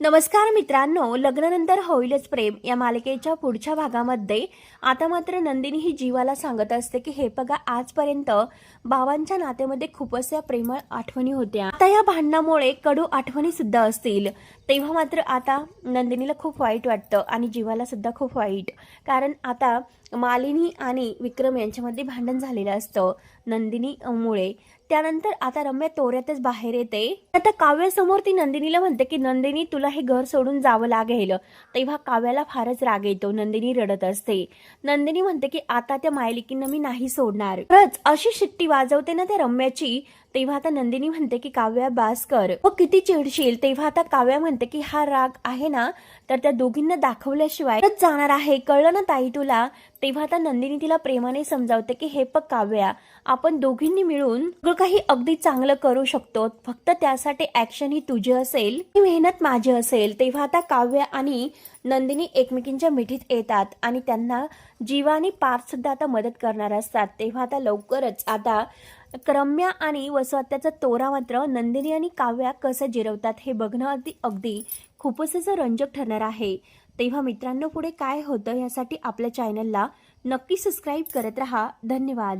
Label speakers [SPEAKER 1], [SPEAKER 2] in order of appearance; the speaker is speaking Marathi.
[SPEAKER 1] नमस्कार मित्रांनो लग्नानंतर होईलच प्रेम. या मालिकेच्या पुढच्या भागामध्ये आता मात्र नंदिनी ही जीवाला सांगत असते की हे बघा आजपर्यंत बाबांच्या नात्यामध्ये खूपच या प्रेमळ आठवणी होत्या. आता या भांडणामुळे कडू आठवणी सुद्धा असतील. तेव्हा मात्र आता नंदिनीला खूप वाईट वाटतं आणि जीवाला सुद्धा खूप वाईट. कारण आता मालिनी आणि विक्रम यांच्यामध्ये भांडण झालेलं असतं नंदिनी मुळे त्यानंतर आता रम्या तोऱ्यातच बाहेर येते. आता काव्यासमोर ती नंदिनीला म्हणते की नंदिनी तुला हे घर सोडून जावं लागेल. तेव्हा काव्याला फारच राग येतो. नंदिनी रडत असते. नंदिनी म्हणते की आता त्या मायलिकींना मी नाही सोडणार. खरंच अशी शिट्टी वाजवते ना त्या रम्याची तेव्हा आता नंदिनी म्हणते की काव्या बास कर. व किती चिडशील? तेव्हा आता काव्या म्हणते की हा राग आहे ना तर त्या दोघींना दाखवल्याशिवाय जाणार आहे. कळलं ना ताई तुला? तेव्हा आता नंदिनी तिला प्रेमाने समजावते की हे पग काव्या आपण दोघींनी मिळून काही अगदी चांगलं करू शकतो. फक्त त्यासाठी ऍक्शन ही तुझी असेल मेहनत माझी असेल. तेव्हा आता काव्य आणि नंदिनी एकमेकींच्या मिठीत येतात आणि त्यांना जीवानी पार्थ सुद्धा आता मदत करणार असतात. तेव्हा आता लवकरच आता क्रम्या आणि वसवात्याचा तोरा मात्र नंदिनी आणि काव्या कसं जिरवतात हे बघणं अगदी अगदी खूपच असं रंजक ठरणार आहे. तेव्हा मित्रांनो पुढे काय होतं यासाठी आपल्या चॅनलला नक्की सबस्क्राईब करत रहा. धन्यवाद.